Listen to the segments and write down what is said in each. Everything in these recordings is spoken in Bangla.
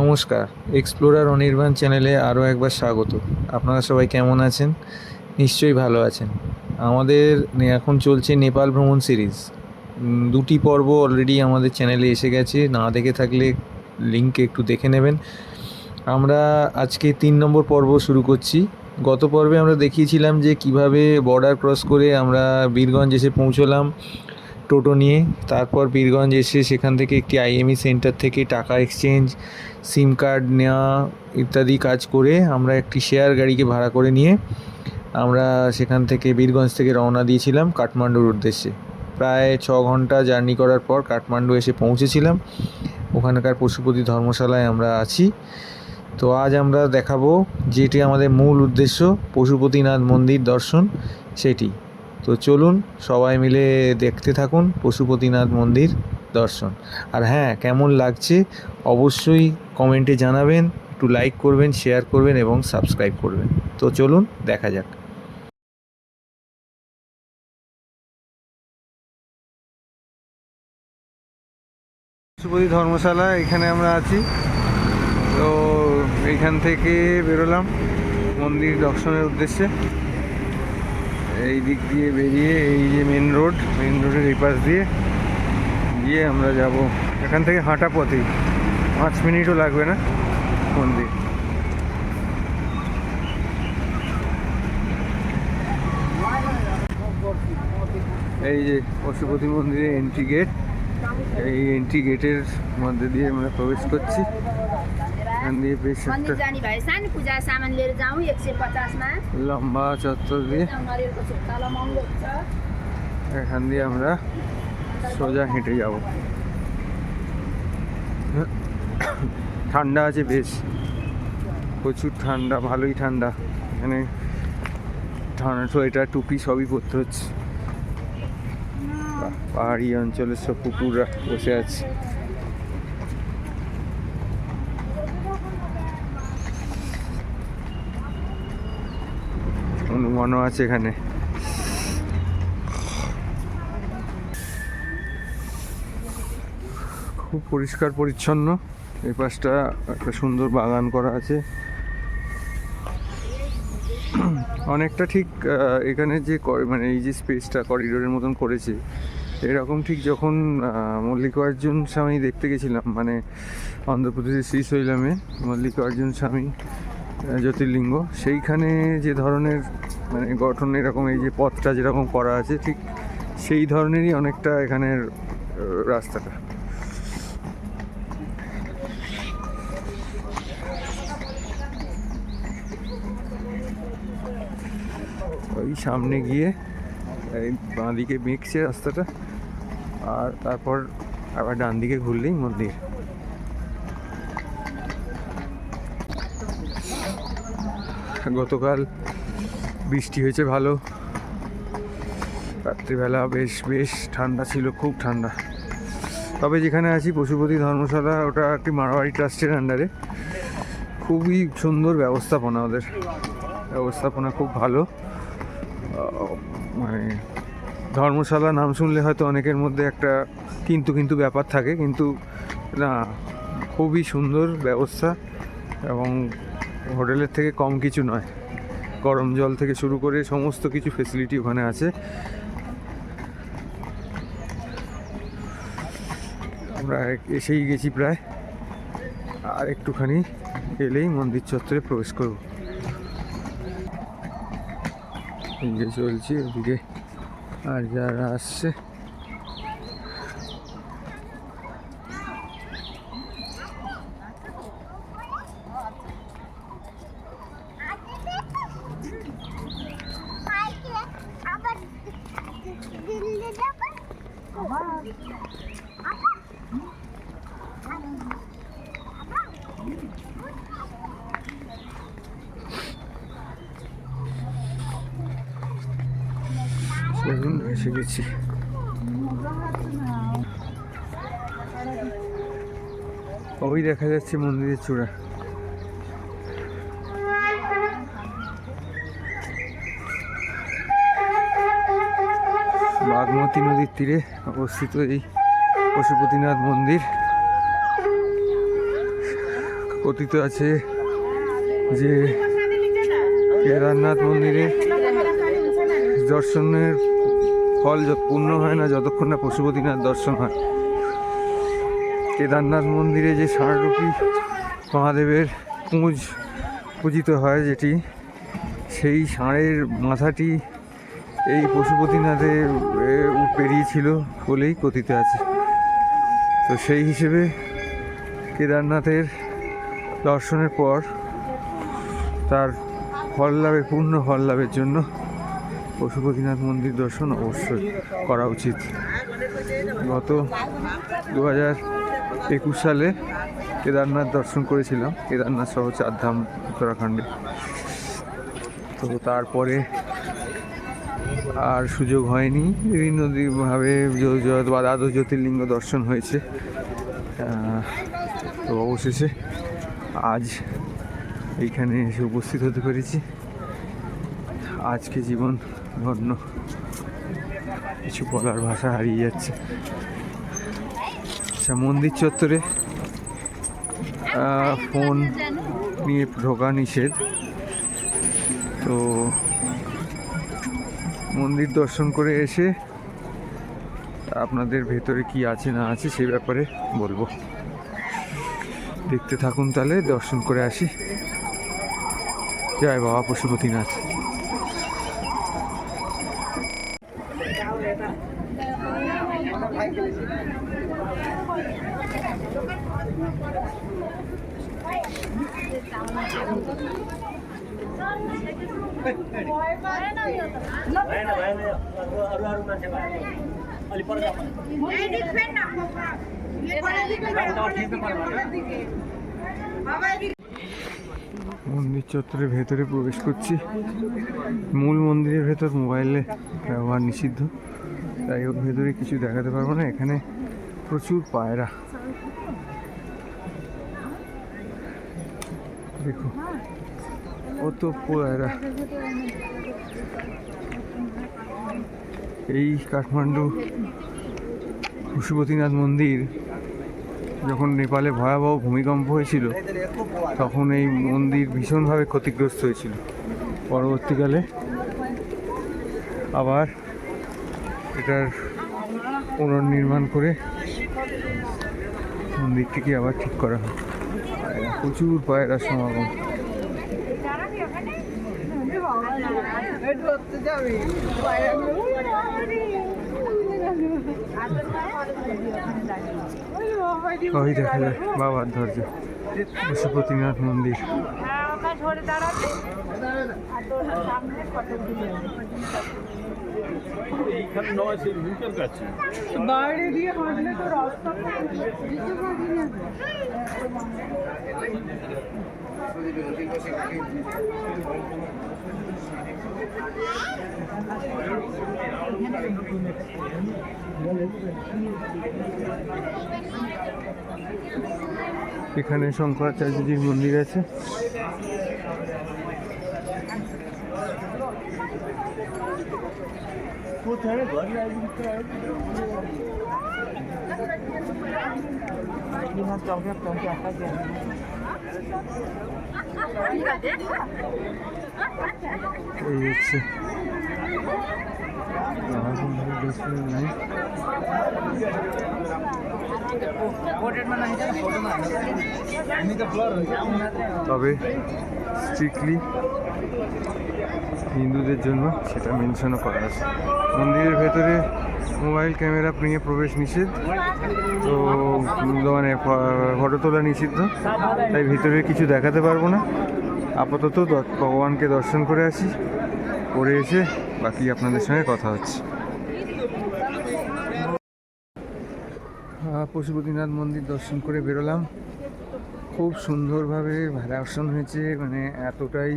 নমস্কার এক্সপ্লোরার অনির্বাণ চ্যানেলে আরও একবার স্বাগত। আপনারা সবাই কেমন আছেন? নিশ্চয়ই ভালো আছেন। আমাদের এখন চলছে নেপাল ভ্রমণ সিরিজ। দুটি পর্ব অলরেডি আমাদের চ্যানেলে এসে গেছে। না দেখে থাকলে লিঙ্ক একটু দেখে নেবেন। আমরা আজকে তিন নম্বর পর্ব শুরু করছি। গত পর্বে আমরা দেখিয়েছিলাম যে কীভাবে বর্ডার ক্রস করে আমরা বীরগঞ্জ এসে পৌঁছলাম। টোটো নিয়ে, তারপর বীরগঞ্জ এসে সেখান থেকে একটি আইএমই সেন্টার থেকে টাকা এক্সচেঞ্জ সিম কার্ড নেওয়া ইত্যাদি কাজ করে আমরা একটি শেয়ার গাড়িকে ভাড়া করে নিয়ে আমরা সেখান থেকে বীরগঞ্জ থেকে রওনা দিয়েছিলাম কাঠমান্ডুর উদ্দেশ্যে। প্রায় ছ ঘণ্টা জার্নি করার পর কাঠমান্ডু এসে পৌঁছেছিলাম। ওখানকার পশুপতি ধর্মশালায় আমরা আছি। তো আজ আমরা দেখাবো যেটি আমাদের মূল উদ্দেশ্য, পশুপতিনাথ মন্দির দর্শন, সেটি। তো চলুন সবাই মিলে দেখতে থাকুন পশুপতিনাথ মন্দির দর্শন। আর হ্যাঁ কেমন লাগছে অবশ্যই কমেন্টে জানাবেন, একটু লাইক করবেন শেয়ার করবেন এবং সাবস্ক্রাইব করবেন। তো চলুন দেখা যাক। পশুপতি ধর্মশালা, এখানে আমরা আছি। তো এইখান থেকে বেরোলাম মন্দির দর্শনের উদ্দেশ্যে। এই দিক দিয়ে বেরিয়ে এই যে মেন রোড মেন রোডের এই পাশ দিয়ে গিয়ে আমরা যাব এখান থেকে হাঁটা পথেই পাঁচ মিনিটও লাগবে না মন্দির এই যে পশুপতি মন্দিরের এন্ট্রি গেট এই এন্ট্রি গেটের মধ্যে দিয়ে আমরা প্রবেশ করছি। এখান দিয়ে বেশ একটা मन्दिर जाने भए सानो पूजा सामान लिएर जाउँ एक सय पचासमा লম্বা চত্বর দিয়ে नरिवलको छुट्टाला महँगो हुन्छ এখান দিয়ে আমরা সোজা হেঁটে যাব ঠান্ডা আছে বেশ প্রচুর ঠান্ডা ভালোই ঠান্ডা এখানে ঠান্ডা সোয়েটার টুপি সবই পরতে হচ্ছে বাহ, পাহাড়ি অঞ্চলের সব কুকুররা বসে আছে হনুমানও আছে এখানে। খুব পরিষ্কার পরিচ্ছন্ন। এই পাশটা একটা সুন্দর বাগান করা আছে। অনেকটা ঠিক এখানে যে মানে এই যে স্পেসটা করিডোরের মতন করেছে, এরকম ঠিক যখন মল্লিকার্জুন স্বামী দেখতে গেছিলাম মানে অন্ধ্রপ্রদেশের শ্রীশৈলামে মল্লিকার্জুন স্বামী জ্যোতির্লিঙ্গ, সেইখানে যে ধরনের মানে গঠন এরকম, এই যে পথটা যেরকম করা আছে, ঠিক সেই ধরনেরই অনেকটা এখানের রাস্তাটা। ওই সামনে গিয়ে, এই বাঁদিকে বেঁকছে রাস্তাটা, আর তারপর আবার ডান দিকে ঘুরলেই মন্দির। গতকাল বৃষ্টি হয়েছে ভালো। রাত্রিবেলা বেশ বেশ ঠান্ডা ছিল, খুব ঠান্ডা। তবে যেখানে আছি, পশুপতি ধর্মশালা, ওটা একটি মারোয়ারি ট্রাস্টের আন্ডারে খুবই সুন্দর ব্যবস্থাপনা ওদের। ব্যবস্থাপনা খুব ভালো। মানে ধর্মশালা নাম শুনলে হয়তো অনেকের মধ্যে একটা কিন্তু কিন্তু ব্যাপার থাকে, কিন্তু না, খুবই সুন্দর ব্যবস্থা এবং হোটেলের থেকে কম কিছু নয়। গরম জল থেকে শুরু করে সমস্ত কিছু ফেসিলিটি ওখানে আছে। আমরা এসেই গেছি প্রায়। আর একটুখানি এলেই মন্দির চত্বরে প্রবেশ করব। চলছি, ওদিকে আর যারা আসছে আবার দিল্লি যাব চলুন এসে গেছি। ওই দেখা যাচ্ছে মন্দিরের চূড়া। বাগমতী নদীর তীরে অবস্থিত এই পশুপতিনাথ মন্দির। কথিত আছে যে কেদারনাথ মন্দিরে দর্শনের ফল পূর্ণ হয় না, যতক্ষণ না পশুপতিনাথ দর্শন হয়। কেদারনাথ মন্দিরে যে ষাঁড়রূপী মহাদেবের পুঁজ পূজিত হয় যেটি, সেই ষাঁড়ের মাথাটি এই পশুপতিনাথে পেরিয়েছিল বলেই কথিত আছে। তো সেই হিসেবে কেদারনাথের দর্শনের পর তার ফল লাভের পূর্ণ ফল লাভের জন্য পশুপতিনাথ মন্দির দর্শন অবশ্যই করা উচিত। গত দু হাজার একুশ সালে কেদারনাথ দর্শন করেছিলাম, কেদারনাথ সহ চারধাম উত্তরাখণ্ডে। তো তারপরে আর সুযোগ হয়নি বিভিন্ন দি- ভাবে জ- জ- বা দ্বাদশ জ্যোতির্লিঙ্গ দর্শন হয়েছে। তো অবশেষে আজ এইখানে এসে উপস্থিত হতে পেরেছি। আজকে জীবন ধন্য। কিছু বলার ভাষা হারিয়ে যাচ্ছে। আচ্ছা মন্দির চত্বরে ফোন নিয়ে ঢোকা নিষেধ। তো মন্দির দর্শন করে এসে আপনাদের ভেতরে কি আছে না আছে সেই ব্যাপারে বলব। দেখতে থাকুন তাহলে, দর্শন করে আসি। জয় বাবা পশুপতিনাথ। মন্দির চত্বরের ভেতরে প্রবেশ করছি। মূল মন্দিরের ভেতর মোবাইলে ব্যবহার নিষিদ্ধ। তাই ওর ভেতরে কিছু দেখাতে পারব না, এখানে প্রচুর পায়রা। দেখো, কত পায়রা। এই কাঠমান্ডু পশুপতিনাথ মন্দির, যখন নেপালে ভয়াবহ ভূমিকম্প হয়েছিল, তখন এই মন্দির ভীষণভাবে ক্ষতিগ্রস্ত হয়েছিল। পরবর্তীকালে আবার এটার পুনর্নির্মাণ করে মন্দিরটিকে আবার ঠিক করা হয়। প্রচুর পায়রা সমাগম। বাবার ধৈর্য। পশুপতিনাথ মন্দির। এইখানে নয় সে মুখের কাছে। বাইরে দিয়ে হাঁটলে তো রাস্তা এখানে শঙ্করাচার্যজির মন্দির আছে। কোথায় ঘর রাজনীতি এই হচ্ছে নানারকমভাবে দর্শন নাই তবে স্ট্রিক্টলি হিন্দুদের জন্য সেটা মেনশনও করা আছে। মন্দিরের ভেতরে মোবাইল ক্যামেরা নিয়ে প্রবেশ নিষেধ। তো মানে ফটো তোলা নিষিদ্ধ। তাই ভিতরে কিছু দেখাতে পারব না। আপাতত ভগবানকে দর্শন করে আসি। করে এসে বাকি আপনাদের সঙ্গে কথা হচ্ছে। পশুপতিনাথ মন্দির দর্শন করে বেরোলাম। খুব সুন্দরভাবে দর্শন হয়েছে। মানে এতটাই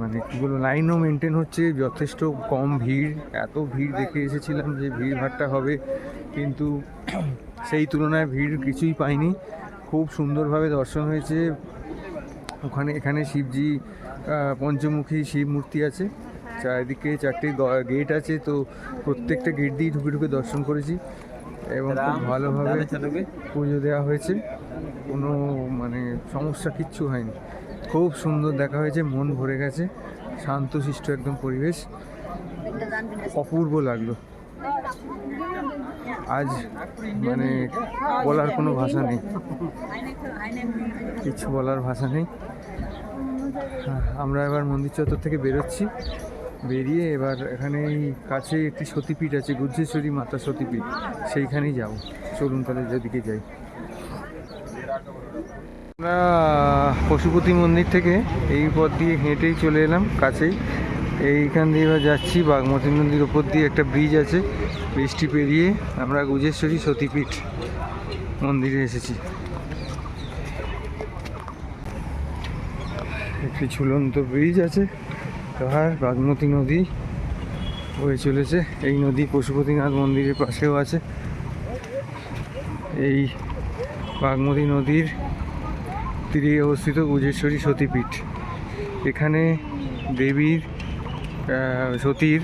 মানে কী বলব লাইনও মেনটেন হচ্ছে যথেষ্ট কম ভিড়। এত ভিড় দেখে এসেছিলাম যে ভিড় ভাড়টা হবে কিন্তু সেই তুলনায় ভিড় কিছুই পাইনি। খুব সুন্দরভাবে দর্শন হয়েছে। ওখানে এখানে শিবজি পঞ্চমুখী শিব মূর্তি আছে। চারিদিকে চারটে গেট আছে তো প্রত্যেকটা গেট দিয়ে ঢুকে ঢুকে দর্শন করেছি। এবং খুব ভালোভাবে পুজো দেওয়া হয়েছে। কোনো মানে সমস্যা কিচ্ছু হয়নি। খুব সুন্দর দেখা হয়েছে মন ভরে গেছে। শান্তশিষ্ট একদম পরিবেশ। অপূর্ব লাগল। আজ মানে বলার কোনো ভাষা নেই। কিছু বলার ভাষা নেই। হ্যাঁ, আমরা এবার মন্দির চত্বর থেকে বেরোচ্ছি। বেরিয়ে এবার এখানে কাছে একটি সতীপীঠ আছে গুজ্জেশ্বরী মাতা সতীপীঠ। সেইখানেই যাব। চলুন তাহলে যেদিকে যাই। আমরা পশুপতি মন্দির থেকে এই পথ দিয়ে হেঁটেই চলে এলাম, কাছেই। এইখান দিয়ে এবার যাচ্ছি বাগমতী নদীর ওপর দিয়ে একটা ব্রিজ আছে। ব্রিজটি পেরিয়ে আমরা গুজেশ্বরী সতীপীঠ মন্দিরে এসেছি। একটি ঝুলন্ত ব্রিজ আছে আর বাগমতী নদী হয়ে চলেছে। এই নদী পশুপতিনাথ মন্দিরের পাশেও আছে। এই বাগমতী নদীর তীরে অবস্থিত গুজেশ্বরী সতীপীঠ। এখানে দেবীর সতীর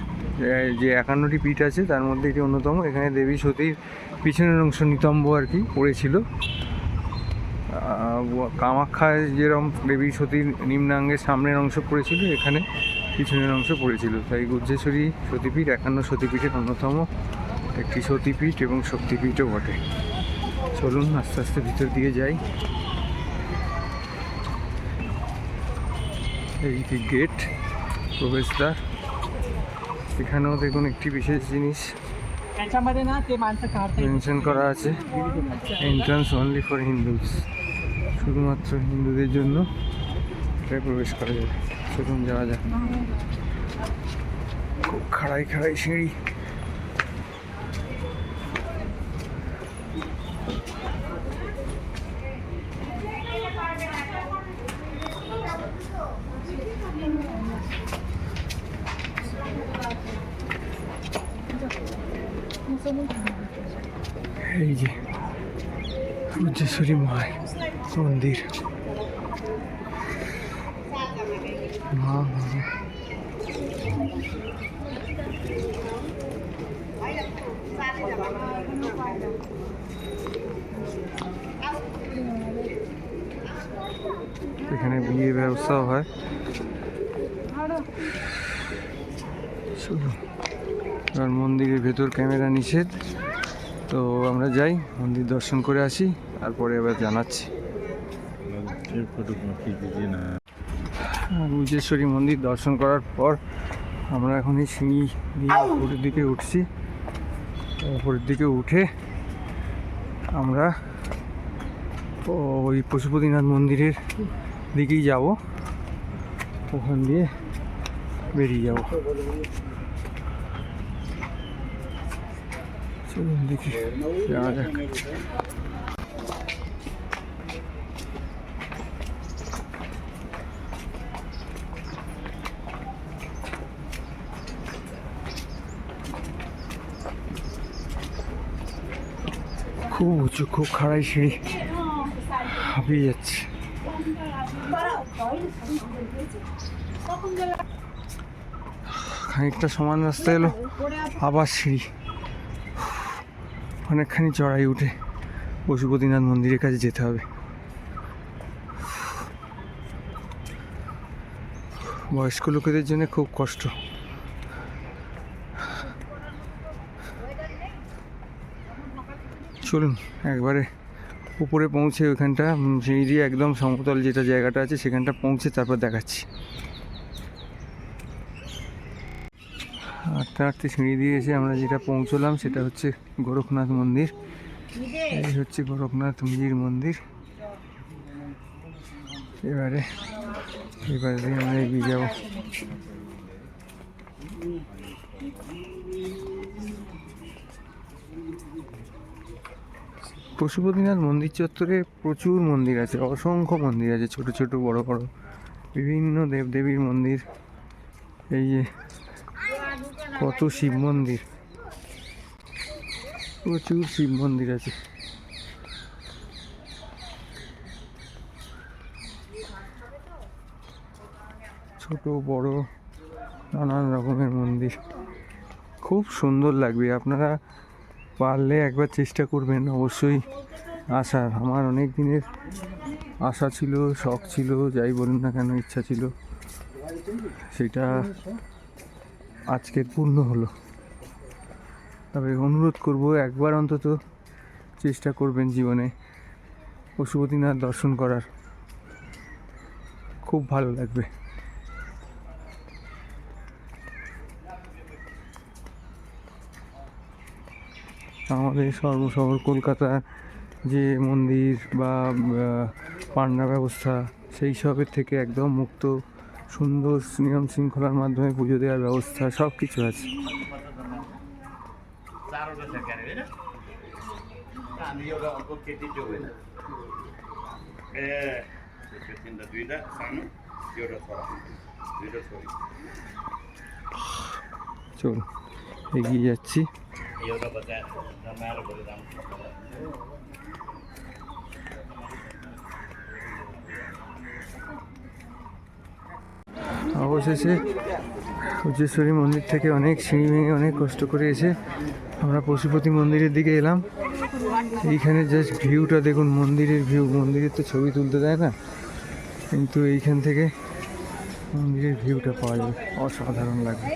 যে একান্নটি পীঠ আছে, তার মধ্যে এটি অন্যতম। এখানে দেবী সতীর পিছনের অংশ নিতম্ব আর কি পড়েছিল। কামাখ্যায় যেরকম দেবী সতীর নিম্নাঙ্গের সামনের অংশ পড়েছিল, এখানে পিছনের অংশ পড়েছিল। তাই গুজ্জেশ্বরী সতীপীঠ, একান্ন সতীপীঠের অন্যতম একটি সতীপীঠ এবং শক্তিপীঠও বটে। চলুন আস্তে আস্তে ভিতর দিয়ে যাই। এইটি গেট প্রবেশদ্বার। এখানেও দেখুন একটি বিশেষ জিনিস। মেনশন করা আছে। এন্ট্রান্স অনলি ফর হিন্দুস শুধুমাত্র হিন্দুদের জন্য এটাই প্রবেশ করা যাবে। সেরকম যাওয়া যাক। খুব খাড়াই খাড়াই সিঁড়ি। এই যে উজ্জেশ্বরী মায়ের মন্দির মা বাবা। এখানে বিয়ের ব্যবস্থাও হয় চলুন। এবার মন্দিরের ভেতর ক্যামেরা নিষেধ। তো আমরা যাই, মন্দির দর্শন করে আসি, তারপরে এবার জানাচ্ছি। বুজেশ্বরী মন্দির দর্শন করার পর আমরা এখন এই সিঁড়ি দিয়ে উপরের দিকে উঠছি। উপরের দিকে উঠে আমরা ওই পশুপতিনাথ মন্দিরের দিকেই যাব। ওখান দিয়ে বেরিয়ে যাব। চলুন দেখি। যাওয়া যাক। খুব উঁচু, খুব খাড়াই সিঁড়ি। হাঁপিয়ে যাচ্ছে। খানিকটা সমান রাস্তা এলো, আবার সিঁড়ি। অনেকখানি চড়াই উঠে পশুপতিনাথ মন্দিরের কাছে যেতে হবে। বয়স্ক লোকেদের জন্য খুব কষ্ট। চলুন, একবারে উপরে পৌঁছে ওইখানটা সিঁড়ি দিয়ে একদম সমতল যেটা জায়গাটা আছে, সেখানটা পৌঁছে তারপর দেখাচ্ছি। আটটা আটতে সিঁড়ি দিয়ে এসে আমরা যেটা পৌঁছলাম সেটা হচ্ছে গোরখনাথ মন্দির। এই হচ্ছে গোরখনাথ মিজির মন্দির। এবারে এবারে দিয়ে আমরা এগিয়ে যাব। পশুপতিনাথ মন্দির চত্বরে প্রচুর মন্দির আছে, অসংখ্য মন্দির আছে, ছোট ছোট, বড় বড়, বিভিন্ন দেবদেবীর মন্দির। এই যে কত শিব মন্দির। প্রচুর শিব মন্দির আছে। ছোট, বড়, নানান রকমের মন্দির। খুব সুন্দর লাগবে। আপনারা পারলে একবার চেষ্টা করবেন। অবশ্যই আসার। আমার অনেক দিনের আশা ছিল, শখ ছিল, যাই বলুন না কেন, ইচ্ছা ছিল। সেটা আজকের পূর্ণ হলো। তবে অনুরোধ করব, একবার অন্তত চেষ্টা করবেন জীবনে পশুপতিনাথ দর্শন করার। খুব ভালো লাগবে। আমাদের সর্বশহর কলকাতার যে মন্দির বা পান্ডা ব্যবস্থা, সেই সবের থেকে একদম মুক্ত সুন্দর নিয়ম শৃঙ্খলার মাধ্যমে পুজো দেওয়ার ব্যবস্থা সব কিছু আছে। চল এগিয়ে যাচ্ছি। অবশেষে উজ্জেশ্বরী মন্দির থেকে অনেক সিঁড়ি ভেঙে অনেক কষ্ট করে এসে আমরা পশুপতি মন্দিরের দিকে এলাম। এইখানে জাস্ট ভিউটা দেখুন, মন্দিরের ভিউ মন্দিরের তো ছবি তুলতে দেয় না, কিন্তু এইখান থেকে মন্দিরের ভিউটা পাওয়া যায় অসাধারণ লাগে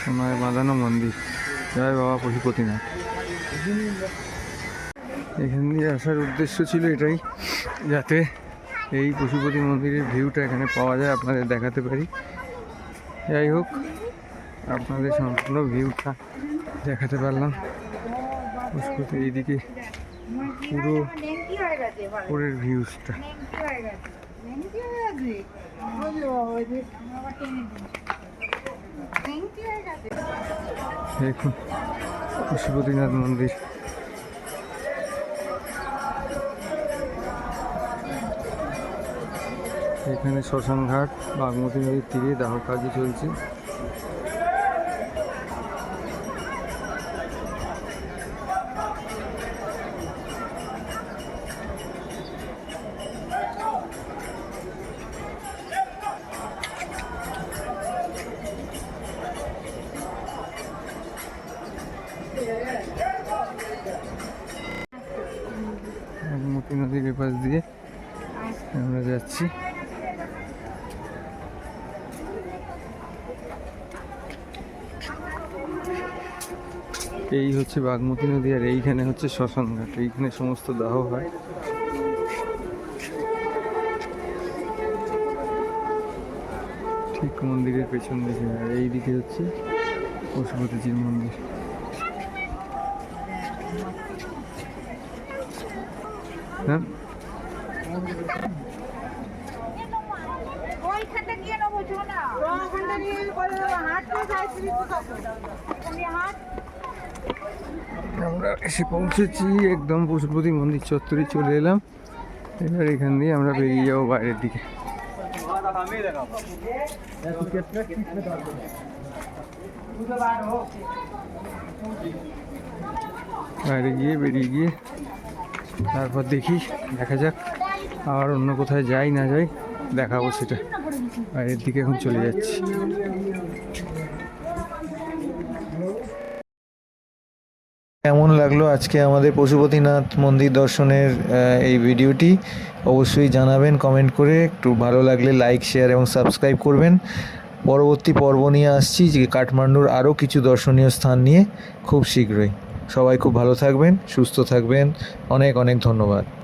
সোনায় বাঁধানো মন্দির। জয় বাবা পশুপতিনাথ। এখান দিয়ে আসার উদ্দেশ্য ছিল এটাই, যাতে এই পশুপতি মন্দিরের ভিউটা এখানে পাওয়া যায়, আপনাদের দেখাতে পারি। যাই হোক, আপনাদের সম্পূর্ণ ভিউটা দেখাতে পারলাম। পশুপতি এইদিকে পুরো উপরের ভিউজটা দেখুন পশুপতিনাথ মন্দির। এখানে শ্মশানঘাট বাগমতী নদীর তীরে দাহ কাজে চলছে। বাগমতী নদীর এপাশ দিয়ে আমরা যাচ্ছি। এই হচ্ছে বাগমতী নদী আর এইখানে হচ্ছে শ্মশান ঘাট। এইখানে সমস্ত দাহ হয়। ঠিক মন্দিরের পেছন দিকে আর এই দিকে হচ্ছে পশুপতিজির মন্দির। হাঁট? আমরা এসে পৌঁছেছি একদম পশুপতি মন্দির চত্বরে চলে এলাম। এবার এখান দিয়ে আমরা বেরিয়ে যাব বাইরের দিকে। বাইরে গিয়ে বেরিয়ে গিয়ে তারপর দেখি, দেখা যাক আর অন্য কোথায় যাই, না যাই, দেখাবো সেটা। বাইরের দিকে এখন চলে যাচ্ছি। কেমন লাগল আজকে আমাদের পশুপতিনাথ মন্দির দর্শনের এই ভিডিওটি? অবশ্যই জানাবেন, কমেন্ট করে। একটু ভালো লাগলে লাইক, শেয়ার এবং সাবস্ক্রাইব করবেন। পরবর্তী পর্ব নিয়ে আসছি, যে কাঠমান্ডুর আরও কিছু দর্শনীয় স্থান নিয়ে খুব শীঘ্রই। সবাই খুব ভালো থাকবেন সুস্থ থাকবেন। অনেক অনেক ধন্যবাদ।